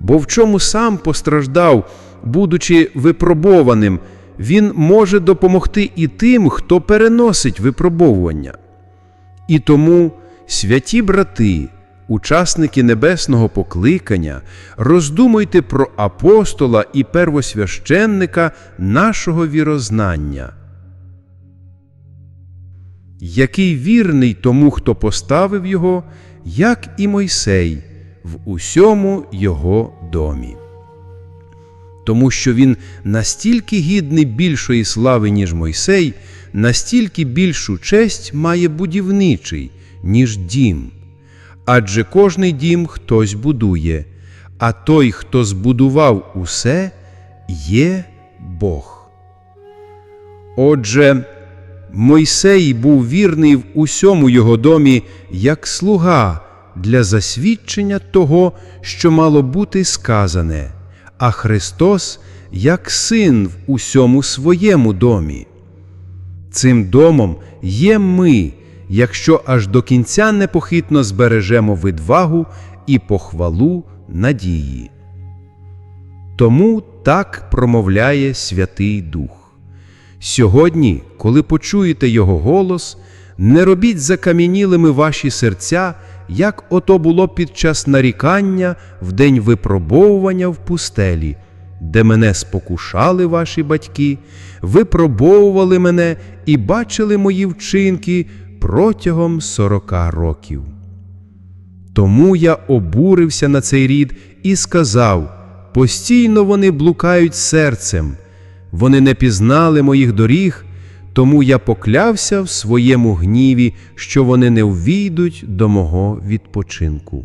Бо в чому сам постраждав, будучи випробованим, він може допомогти і тим, хто переносить випробовування. І тому, святі брати, учасники небесного покликання, роздумуйте про апостола і первосвященника нашого вірознання, який вірний тому, хто поставив його, як і Мойсей, в усьому його домі. Тому що він настільки гідний більшої слави, ніж Мойсей, настільки більшу честь має будівничий, ніж дім. Адже кожний дім хтось будує, а той, хто збудував усе, є Бог. Отже, Мойсей був вірний в усьому його домі як слуга для засвідчення того, що мало бути сказане, а Христос як син в усьому своєму домі. Цим домом є ми, якщо аж до кінця непохитно збережемо відвагу і похвалу надії. Тому так промовляє Святий Дух. Сьогодні, коли почуєте Його голос, не робіть закам'янілими ваші серця, як ото було під час нарікання в день випробовування в пустелі, де мене спокушали ваші батьки, випробовували мене і бачили мої вчинки протягом сорока років. Тому я обурився на цей рід і сказав: постійно вони блукають серцем, вони не пізнали моїх доріг, тому я поклявся в своєму гніві, що вони не ввійдуть до мого відпочинку.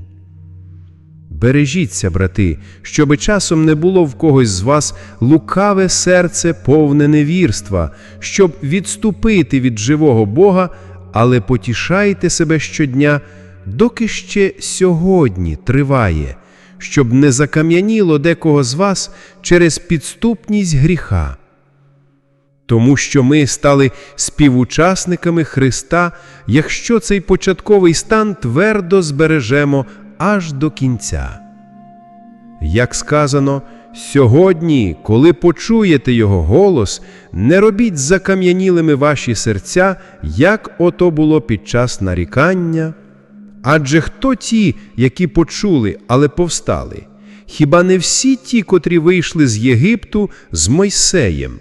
Бережіться, брати, щоби часом не було в когось з вас лукаве серце повне невірства, щоб відступити від живого Бога, але потішайте себе щодня, доки ще сьогодні триває, щоб не закам'яніло декого з вас через підступність гріха. Тому що ми стали співучасниками Христа, якщо цей початковий стан твердо збережемо аж до кінця. Як сказано, сьогодні, коли почуєте Його голос, не робіть закам'янілими ваші серця, як ото було під час нарікання. Адже хто ті, які почули, але повстали? Хіба не всі ті, котрі вийшли з Єгипту з Мойсеєм?